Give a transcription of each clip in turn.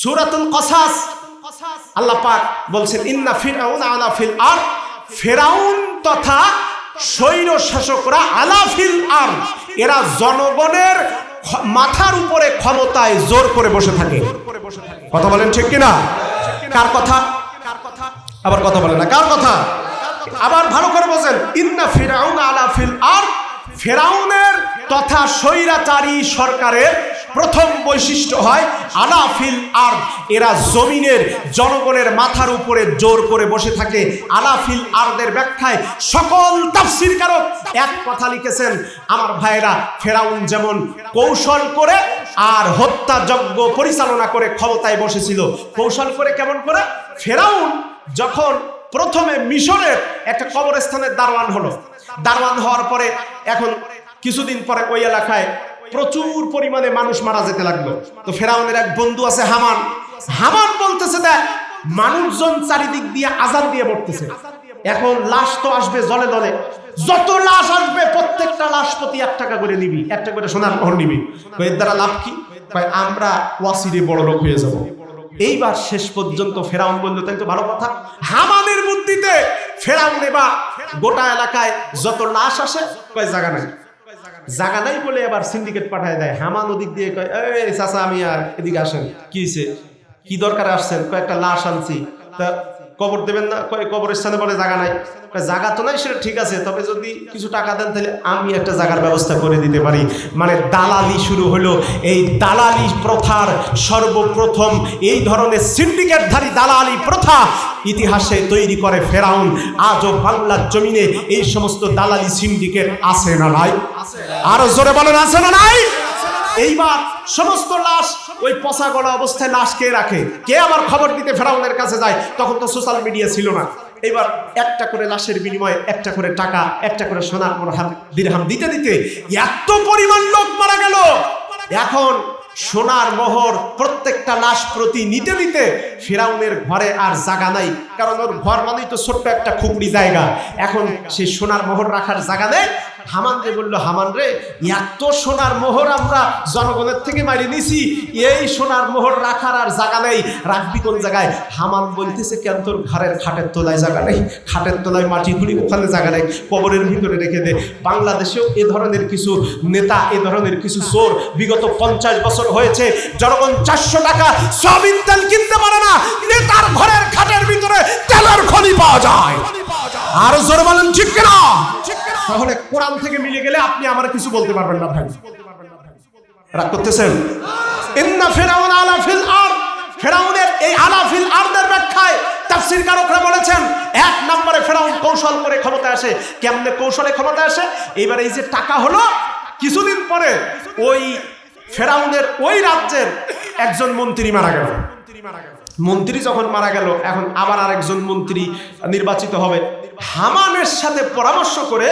সূরাতুল কসাস। আল্লাহ পাক বলছেন, ইন্না ফিরআউন আলা ফিল আর ফেরাউন তথা সৈন্য শাসকরা আলা ফিল আর এরা জনগণের মাথার উপরে ক্ষমতায় জোর করে বসে থাকে। কথা বলেন ঠিক কিনা? কার কথা? আবার কথা বলে না। কার কথা? আবার ভালো করে বলছেন, ইন্না ফিরাউন আলা ফিল আর ফেরাউনের তথা স্বৈরাচারী সরকারের প্রথম বৈশিষ্ট্য হয় আলাফিল আর এরা জমিনের জনগণের মাথার উপরে জোর করে বসে থাকে। আলাফিল আরদের ব্যাখ্যায় সকল তাফসির কারক এক কথা লিখেছেন, আমার ভাইয়েরা, ফেরাউন যেমন কৌশল করে আর হত্যাযজ্ঞ পরিচালনা করে ক্ষমতায় বসেছিল, কৌশল করে কেমন করে? ফেরাউন যখন প্রথমে মিশরের একটা কবরস্থানের দারওয়ান হলো। দারওয়ান হওয়ার পরে এখন কিছুদিন পরে ওই এলাকায় প্রচুর পরিমাণে মানুষ মারা যেতে লাগল। তো ফেরাউনের এক বন্ধু আছে হামান। হামান বলতেছে, দেখ, মানুষজন চারিদিক দিয়ে আজান দিয়ে পড়তেছে এখন লাশ তো আসবে জলে দলে যত লাশ আসবে, প্রত্যেকটা লাশ প্রতি এক টাকা করে নিবি। একটা করে সোনার মোহর নিবি। এর দ্বারা লাভ কি? আমরা ওয়াসিরে বড় লোক হয়ে যাব। এইবার শেষ পর্যন্ত ফেরাউন বলল, তাই তো ভালো কথা। হামানের বুদ্ধিতে ফেরাউন এবার গোটা এলাকায় যত লাশ আসে, কয় জায়গা নাই। জায়গা নাই বলে আবার সিন্ডিকেট পাঠায় দেয়। হামান ওদিক দিয়ে কয়, এই চাচা, আমি আর এদিকে আসেন। কি হয়েছে কি দরকার আসছেন? কয়েকটা লাশ আনছি। তা কবর দেবেন না কয় কবরস্থানে বলে জায়গা নাই। জায়গা তো নাই সেটা ঠিক আছে তবে যদি কিছু টাকা দেন তাহলে আমি একটা জায়গার ব্যবস্থা করে দিতে পারি। মানে দালালি শুরু হলো। এই দালালি প্রথার সর্বপ্রথম এই ধরনের সিন্ডিকেটধারী দালালি প্রথা ইতিহাসে তৈরি করে ফেরাউন। আজও বাংলার জমিনে এই সমস্ত দালালি সিন্ডিকেট আছে না নাই? আরও জোরে বলেন আছে না নাই? এইবার সমস্ত লাশ ওই পচা গলা অবস্থায় লাশ কে রাখে? কে আবার খবর দিতে ফেরাউনের কাছে যায়? তখন তো সোশ্যাল মিডিয়া ছিল না। এবার একটা করে লাশের বিনিময়ে একটা করে টাকা, একটা করে সোনার মরহাম দিরহাম দিতে দিতে এত পরিমাণ লোক মারা গেল। এখন সোনার মোহর প্রত্যেকটা লাশ প্রতি নিতে নিতে ফেরাউনের ঘরে আর জায়গা নাই। কারণ ওর ঘর মানেই তো ছোট্ট একটা খুবড়ি জায়গা। এখন সেই সোনার মোহর রাখার জায়গা নেই হামান রে বলল হামান রে এত সোনার মোহর আমরা জনগণের থেকে মারি নিছি। এই সোনার মোহর রাখার আর জায়গা নেই। রাখবি কোন জায়গায়? হামান বলতেছে কেন তোর ঘরের খাটের তোলায় জায়গা নেই। খাটের তোলায় মাটি খুলি ওখানে জায়গা নেই। কবরের ভিতরে রেখে দে। বাংলাদেশেও এ ধরনের কিছু নেতা, এ ধরনের কিছু চোর বিগত পঞ্চাশ বছর হয়েছে। জনগণ চারশো টাকা সয়াবিন তেল কিনতে পারে না। নেতার ঘরের খাটের ভিতরে তেলের খনি পাওয়া যায়। আর জোর বলেন, ঠিক কিনা? তাহলে কোরআন থেকে মিলে গেলে আপনি আমার কিছু বলতে পারবেন না ভাই। রাগ করতেছেন? ইন্না ফেরাউন আলা ফিল আর ফেরাউনের এই আলা ফিল আরদের ব্যাখ্যায় তাফসীর কারকরা বলেছেন, এক নম্বরে ফেরাউন কৌশল করে ক্ষমতা আসে। কেমনে কৌশলে ক্ষমতা আসে? এবার এই যে টাকা হলো, কিছুদিন পরে ওই ফেরাউনের ওই রাজ্যের একজন মন্ত্রী মারা গেল। মন্ত্রী যখন মারা গেল, এখন আবার আরেকজন মন্ত্রী নির্বাচিত হবে। হামানের সাথে পরামর্শ করে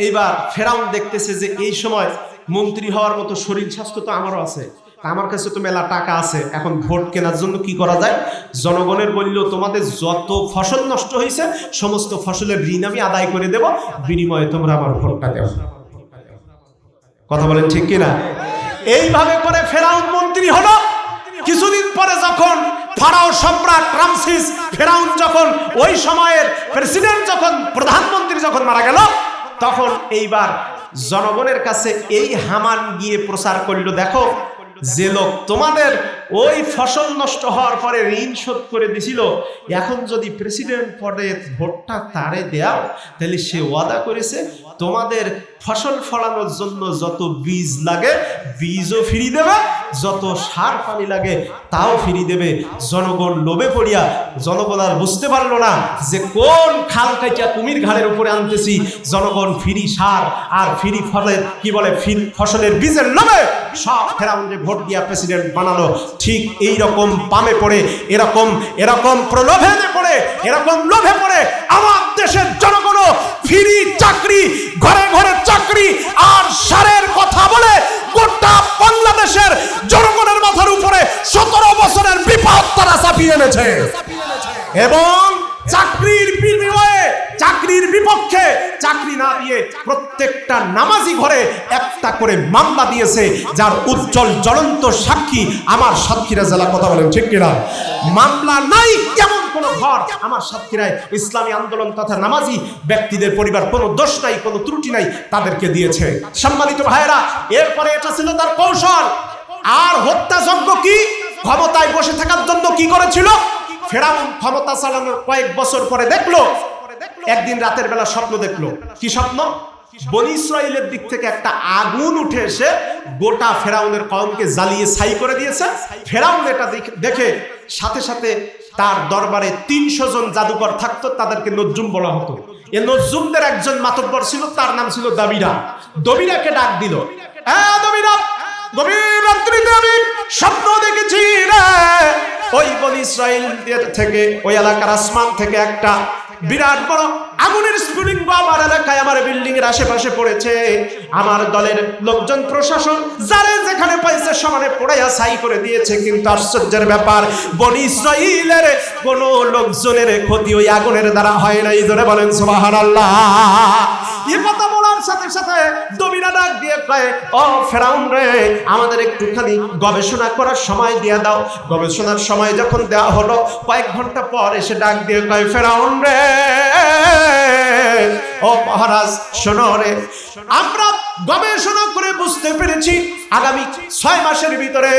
এইবার ফেরাউন দেখতেছে যে এই সময় মন্ত্রী হওয়ার মতো শরীর স্বাস্থ্য তো আমারও আছে। আমার কাছে তো মেলা টাকা আছে। এখন ভোট কেনার জন্য কি করা যায়? জনগণের বলল, তোমাদের যত ফসল নষ্ট হয়েছে, সমস্ত ফসলের ঋণ আমি আদায় করে দেব। বিনিময়ে তোমরা আমার ভোটটা দেও। কথা বলেন ঠিক কিনা? এইভাবে করে ফেরাউন মন্ত্রী হলো। কিছুদিন পরে যখন ফারাও সম্রাট রামসিস ফেরাউন যখন ওই সময়ের প্রেসিডেন্ট, যখন প্রধানমন্ত্রী যখন মারা গেল তখন এইবার জনগণের কাছে এই হামান গিয়ে প্রচার করল দেখো যে লোক তোমাদের ওই ফসল নষ্ট হওয়ার পরে ঋণ শোধ করে দিছিল। এখন যদি প্রেসিডেন্ট পদে ভোটটা তারে দেও তাহলে সে ওয়াদা করেছে, তোমাদের ফসল ফলানোর জন্য যত বীজ লাগে, বীজও ফিরি দেবে, যত সার পানি লাগে, তাও ফিরি দেবে। জনগণ লোভে পড়িয়া, জনগণ আর বুঝতে পারল না যে কোন খাল কাইটা কুমির ঘাড়ের উপরে আনতেছি। জনগণ ফিরি সার আর ফিরি ফলের, কি বলে ফসলের বীজের লোভে সব ফেরাউন্ডে ভোট দিয়া প্রেসিডেন্ট বানালো। ঠিক এই রকম পামে পড়ে, এরকম এরকম প্রলোভনে পড়ে, এরকম লোভে পড়ে আমার দেশের জনগণও ফ্রি চাকরি, ঘরে ঘরে চাকরি আর সারের কথা বলে গোটা বাংলাদেশের জনগণের মাথার উপরে সতেরো বছরের বিপদ তারা চাপিয়ে এনেছে। এবং চাকরির বিনিময়ে, চাকরির বিপক্ষে, চাকরি না দিয়ে প্রত্যেকটা নামাজি ঘরে একটা করে মামলা দিয়েছে, যার উজ্জ্বল জ্বলন্ত সাক্ষী আমার সাতক্ষীরা জেলা, কথা বলেন ঠিক কিনা? মামলা নাই, কেমন কোন ঘর? আমার সাতক্ষীরায় ইসলামী আন্দোলন তথা নামাজি ব্যক্তিদের পরিবার, কোনো দোষ নাই, কোনো ত্রুটি নাই, তাদেরকে দিয়েছে। সম্মানিত ভাইয়েরা, এরপরে এটা ছিল তার কৌশল। আর হত্যাযজ্ঞ কি? ক্ষমতায় বসে থাকার জন্য কি করেছিল? ফেরাউন ক্ষমতা চালানোর কয়েক বছর পরে দেখল, একদিন রাতের বেলা স্বপ্ন দেখল। কি স্বপ্ন? বনি দিক থেকে একটা আগুন উঠে এসে গোটা ফেরাউনের কওমকে জ্বালিয়ে ছাই করে দিয়েছে। ফেরাউন এটা দেখে সাথে সাথে তার দরবারে তিনশো জন জাদুকর থাকতো, তাদেরকে নজ্জুম বলা হতো। এ নজ্জুমদের একজন মাতব্বর ছিল, তার নাম ছিল দবিরা। দবিরাকে ডাক দিল হ্যাঁ দবিরা, গভীর রাত্রিতে আমি স্বপ্ন দেখেছি রে। ওই বনি ইসরায়েলদের থেকে, ওই এলাকার আসমান থেকে একটা বিরাট বড় আগুনের স্ফুলিঙ্গ আমার এলাকায় আমার বিল্ডিং এর আশেপাশে পড়েছে। আমার দলের লোকজন, প্রশাসন, যারে যেখানে পাইছে সমানে পড়াইয়া ছাই করে দিয়েছে, কিন্তু আশ্চর্যের ব্যাপার, বনি ইসরায়েলের কোন লোকজনের ক্ষতি ওই আগুনের দ্বারা হয় নাই। ধরে বলেন, সুবহানাল্লাহ। এ কথা সাথে সাথে দবিরা ডাক দিয়ে কয়, ও ফেরাউন রে, আমাদের একটুখানি গবেষণা করার সময় দিয়ে দাও। গবেষণার সময় যখন দেওয়া হলো, কয়েক ঘণ্টা পর এসে ডাক দিয়ে কয়, ফেরাউন রে, ও মহারাজ, শোনো রে, আমরা গবেষণা করে বুঝতে পেরেছি, আগামী ছয় মাসের ভিতরে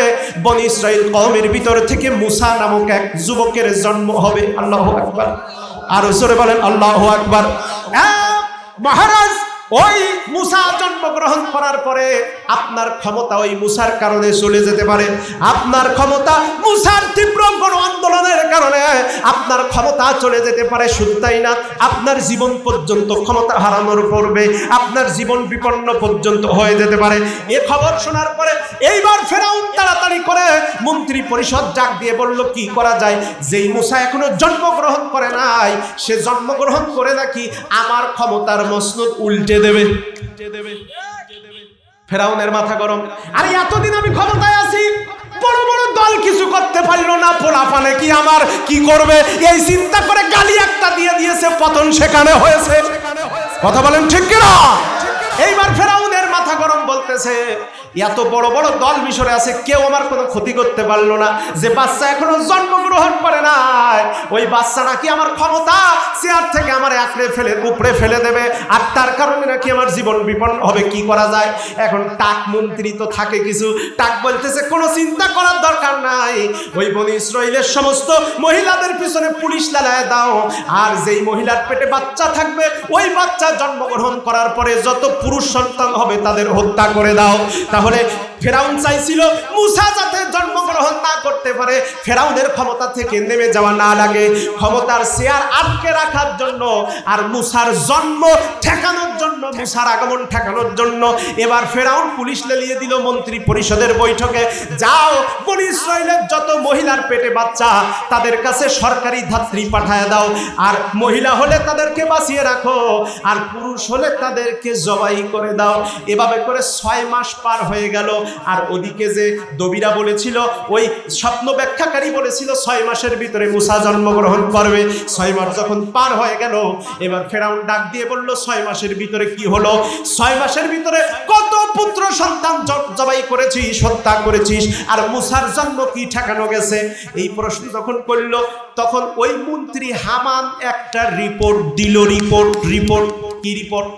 বনি ইসরায়েল কওমের ভিতর থেকে মুসা নামক এক যুবকের জন্ম হবে। আল্লাহ আকবার। আর জোরে বলেন, আল্লাহ আকবার। মহারাজ ওই মুসা জন্মগ্রহণ করার পরে আপনার ক্ষমতা ওই মুসার কারণে চলে যেতে পারে। আপনার ক্ষমতা মুসার তীব্র গণ আন্দোলনের কারণে আপনার ক্ষমতা চলে যেতে পারে, শুধু তাই না, আপনার জীবন পর্যন্ত ক্ষমতা হারানোর পড়বে আপনার জীবন বিপন্ন পর্যন্ত হয়ে যেতে পারে। এ খবর শোনার পরে এইবার ফেরাউন তাড়াতাড়ি করে মন্ত্রী পরিষদ ডাক দিয়ে বলল, কি করা যায়? যেই মুসা এখনও জন্মগ্রহণ করে নাই, সে জন্মগ্রহণ করে নাকি আমার ক্ষমতার মসনদ উল্টে দেবে। ফেরাউনের মাথা গরম। আরে এতদিন আমি ক্ষমতায় আছি, বড় বড় দল কিছু করতে পারল না, পোলাপানে কি আমার, কি করবে? এই চিন্তা করে গালি একটা দিয়ে দিয়েছে, পতন সেখানে হয়েছে। কথা বলেন ঠিক কিনা? এইবার ফেরাউনের মাথা গরম বলতেছে এত বড় বড় দল মিশরে আছে, কেউ আমার কোনো ক্ষতি করতে পারল না। যে বাচ্চা এখনও জন্মগ্রহণ করে নাই, ওই বাচ্চা নাকি আমার ক্ষমতা চেয়ার থেকে আমার আঁকড়ে ফেলে, উপড়ে ফেলে দেবে। আর তার কারণে নাকি আমার জীবন বিপন্ন হবে, কি করা যায়? এখন টাক মন্ত্রী তো থাকে কিছু, টাক বলতেছে, কোনো চিন্তা করার দরকার নাই। ওই বনি ইসরায়েলের সমস্ত মহিলাদের পিছনে পুলিশ লালায় দাও। আর যেই মহিলার পেটে বাচ্চা থাকবে, ওই বাচ্চা জন্মগ্রহণ করার পরে যত পুরুষ সন্তান হবে, তাদের হত্যা করে দাও। তাহলে তাহলে ফেরাউন চাইছিল মুসা যাতে জন্মগ্রহণ না করতে পারে, ফেরাউনের ক্ষমতা থেকে নেমে যাওয়া না লাগে। ক্ষমতার শেয়ার আটকে রাখার জন্য আর মুসার জন্ম ঠেকানোর জন্য, মুসার আগমন ঠেকানোর জন্য। এবার ফেরাউন পুলিশ লেলিয়ে দিল মন্ত্রী পরিষদের বৈঠকে, যাও, বনি ইসরায়েলের যত মহিলার পেটে বাচ্চা, তাদের কাছে সরকারি ধাত্রী পাঠায় দাও। আর মহিলা হলে তাদেরকে বাঁচিয়ে রাখো, আর পুরুষ হলে তাদেরকে জবাই করে দাও। এভাবে করে ছয় মাস পার হয়ে গেল। আর ওদিকে যে দবিরা বলেছিল, ওই স্বপ্ন ব্যাখ্যাকারী বলেছিল, ছয় মাসের ভিতরে মুসা জন্মগ্রহণ করবে। ছয় মাস যখন পার হয়ে গেল, এবার ফেরাউন ডাক দিয়ে বলল, ছয় মাসের ভিতরে কি হলো? ছয় মাসের ভিতরে কত পুত্র সন্তান জবাই করেছিস, হত্যা করেছিস, আর মুসার জন্ম কি ঠেকানো গেছে? এই প্রশ্ন যখন করল, তখন ওই মন্ত্রী হামান একটা রিপোর্ট দিল, রিপোর্ট রিপোর্ট, কি রিপোর্ট?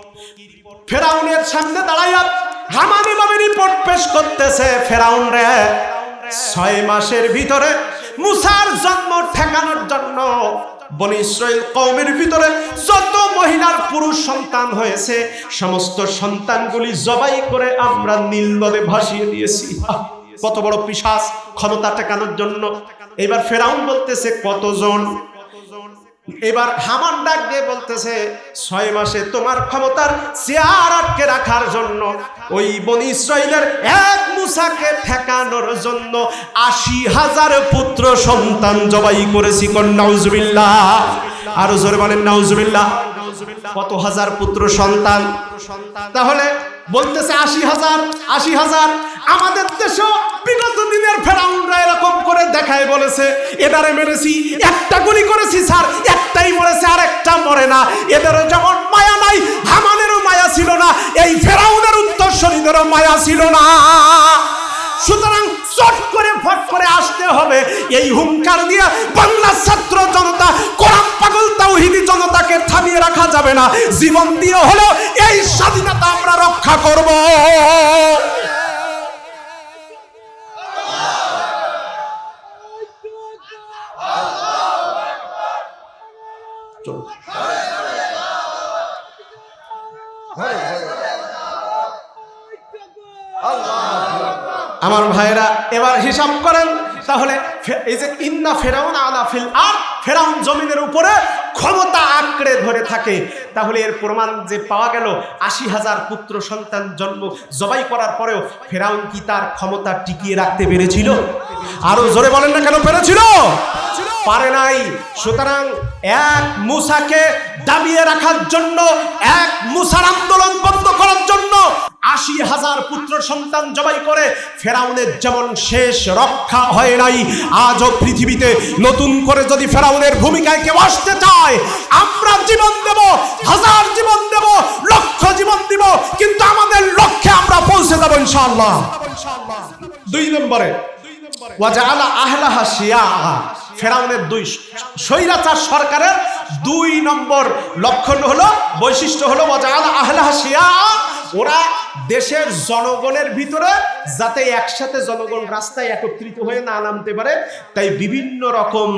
ফেরাউনের সামনে দাঁড়াইয়া হামানি ভাবে রিপোর্ট পেশ করতেছে ফেরাউন রে। ছয় মাসের ভিতরে মুসার জন্ম ঠেকানোর জন্য বনি কওমের ভিতরে যত মহিলার পুরুষ সন্তান হয়েছে, সমস্ত সন্তানগুলি জবাই করে আমরা নীল নদে ভাসিয়ে দিয়েছি। কত বড় পিশাচ ক্ষমতা ঠেকানোর জন্য। এবার ফেরাউন বলতেছে, কতজন এবার হামান ডাক দিয়ে বলতেছে, ছয় মাসে তোমার ক্ষমতার চেয়ার আটকে রাখার জন্য ওই বনি ইসরায়েলের এক মুসাকে ঠেকানোর জন্য আশি হাজার পুত্র সন্তান জবাই করেছি কোন নাউজুবিল্লাহ। আরও জোরে বলেন, নাউজুবিল্লাহ। কত হাজার পুত্র সন্তান? তাহলে বলতেছে আশি হাজার আশি হাজার। আমাদের দেশেও বিগত দিনের ফেরাউনরা এরকম করে দেখায় বলেছে এদারে মেরেছি, একটা গুলি করেছি স্যার, একটাই মরেছে আর একটা মরে না। এদেরও যেমন মায়া নাই, হামানেরও মায়া ছিল না, এই ফেরাউনের উত্তরসূরিদেরও মায়া ছিল না। সুতরাং চট করে, ফট করে আসতে হবে। এই হুঙ্কার দিয়ে বাংলা ছাত্র জনতা, কোরআন পাগল তাওহিদি জনতাকে থামিয়ে রাখা যাবে না। জীবন দিয়ে হলেও এই স্বাধীনতা আমরা রক্ষা করব। আমার ভাইরা এবার হিসাব করেন, তাহলে এই যে ইন্না ফেরাউন আলা ফিল আর ফেরাউন জমিনের উপরে ক্ষমতা আঁকড়ে ধরে থাকে। তাহলে এর প্রমাণ যে পাওয়া গেল, আশি হাজার পুত্র সন্তান জন্ম জবাই করার পরেও ফেরাউন কি তার ক্ষমতা টিকিয়ে রাখতে পেরেছিল? আরও জোরে বলেন না কেন, পেরেছিল? পারে নাই। সুতরাং এক মুসাকে দাবিয়ে রাখার জন্য, এক মুসার আন্দোলন বন্ধ করার জন্য আশি হাজার পুত্র সন্তান জবাই করে ফেরাউনের যেমন শেষ রক্ষা হয় নাই, আজও পৃথিবীতে নতুন করে যদি ফেরাউনের ভূমিকায় কেউ আসতে চায়, আমরা জীবন দেব, হাজার জীবন দেব, লক্ষ জীবন দিব, কিন্তু আমাদের লক্ষ্যে আমরা পৌঁছে যাব ইনশাআল্লাহ। দুই নম্বরে, ওয়াজাআলা আহলাহা শিয়াআ। ফেরাউনের দুই স্বৈরাচার সরকারের দুই নম্বর লক্ষণ হলো বৈশিষ্ট্য হলো ওয়াজাআলা আহলা শিয়া ওরা দেশের জনগণের ভিতরে যাতে একসাথে জনগণ রাস্তায় একত্রিত হয়ে না নামতে পারে, তাই বিভিন্ন রকম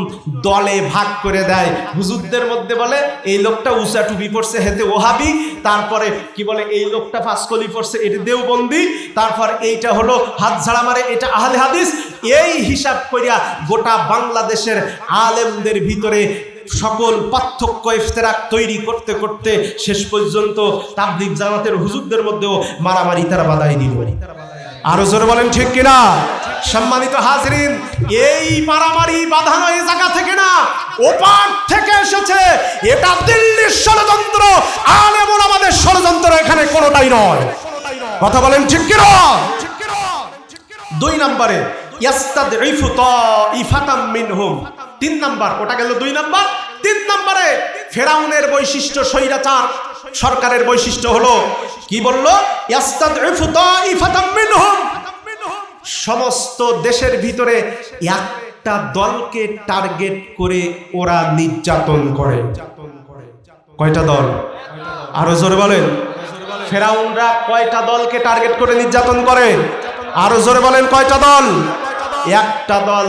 দলে ভাগ করে দেয়। হুজুরদের মধ্যে বলে, এই লোকটা উষা টুপি পড়ছে হেতে ওহাবি। তারপরে কি বলে, এই লোকটা ফাঁসকলি পড়ছে এটা দেওবন্দি। তারপর এইটা হলো, হাত ঝাড়া মারে, এটা আহলে হাদিস। এই হিসাব করিয়া গোটা বাংলাদেশের আলেমদের ভিতরে সকল পার্থক্য ইফতেরাক তৈরি করতে করতে শেষ পর্যন্ত তাবলিগ জামাতের হুজুরদের মধ্যেও মারামারি তারা বাধাই দিল। আরও জোরে বলেন ঠিক কিনা? সম্মানিত হাজরিন, এই মারামারি বাঁধানো এই জায়গা থেকে না, ওপার থেকে এসেছে। এটা দিল্লির ষড়যন্ত্র আর এমন আমাদের ষড়যন্ত্র এখানে কোনোটাই নয়। কথা বলেন ঠিক কিনা? দুই নম্বরে, ইয়াস্তাদঈফু তাইফাতাম মিনহুম। তিন নাম্বার, ওটা গেল দুই নাম্বার। তিন নাম্বারে ফেরাউনের বৈশিষ্ট্য স্বৈরাচার। সরকারের বৈশিষ্ট্য হলো, কি বলল? সমস্ত দেশের ভিতরে একটা দলকে টার্গেট করে ওরা নির্যাতন করে। কয়টা দল? আরও জোরে বলেন। ফেরাউনরা কয়টা দলকে টার্গেট করে নির্যাতন করে? আরও জোরে বলেন, কয়টা দল? একটা দল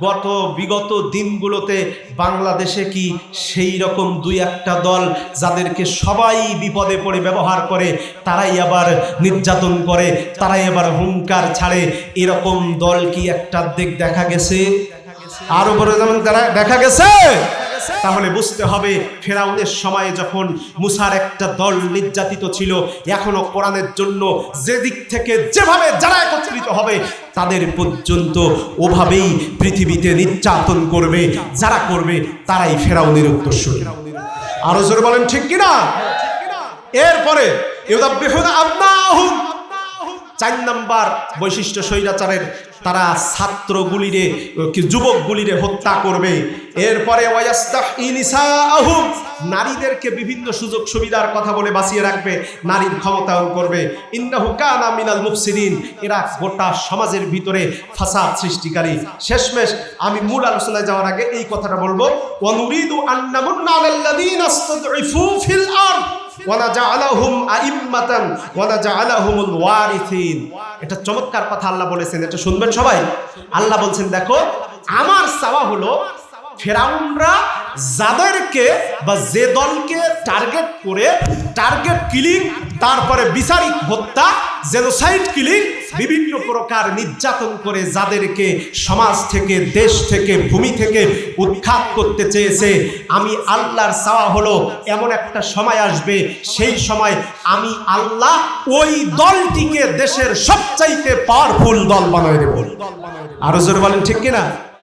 গত বিগত দিনগুলোতে বাংলাদেশে কি সেই রকম দুই একটা দল যাদেরকে সবাই বিপদে পড়ে ব্যবহার করে, তারাই আবার নির্যাতন করে, তারাই আবার হুঙ্কার ছাড়ে, এরকম দল কি একটা দিক দেখা গেছে? আরও বড় যেমন তারা- দেখা গেছে। তাহলে বুঝতে হবে, ফেরাউনের সময়ে যখন মুসার একটা দল নির্যাতিত ছিল, এখনও কোরআনের জন্য যে দিক থেকে যেভাবে যারা একত্রিত হবে, তাদের পর্যন্ত ওভাবেই পৃথিবীতে নির্যাতন করবে, যারা করবে, তারাই ফেরাউনের উত্তরসূরি আরও জোরে বলেন, ঠিক কিনা? এরপরে চার নাম্বার বৈশিষ্ট্য স্বৈরাচারের তারা ছাত্রগুলিরে যুবকগুলিরে হত্যা করবে। এরপরে নারীদেরকে বিভিন্ন সুযোগ সুবিধার কথা বলে বাঁচিয়ে রাখবে, নারীর ক্ষমতায়ন করবে। ইন্নাহু কানা মিনাল মুফসিদিন, এরা গোটা সমাজের ভিতরে ফাসাদ সৃষ্টিকারী। শেষমেশ আমি মূল আলোচনায় যাওয়ার আগে এই কথাটা বলব ওয়ানুরিদু আন্নামুন্না ফিল এটা চমৎকার কথা আল্লাহ বলেছেন, এটা শুনবেন সবাই। আল্লাহ বলছেন, দেখো, আমার সাওয়া হলো ফেরাউনরা যাদেরকে বা যে দলকে টার্গেট করে, টার্গেট কিলিং, তারপরে বিচারিক হত্যা, জেনোসাইড কিলিং বিভিন্ন প্রকার নির্যাতন করে যাদেরকে সমাজ থেকে, দেশ থেকে, ভূমি থেকে উৎখাত করতে চেয়েছে, আমি আল্লাহর চাওয়া হলো এমন একটা সময় আসবে, সেই সময় আমি আল্লাহ ওই দলটিকে দেশের সবচাইতে পাওয়ারফুল দল বানায় দেব। আরও জোর বলেন, ঠিক কিনা?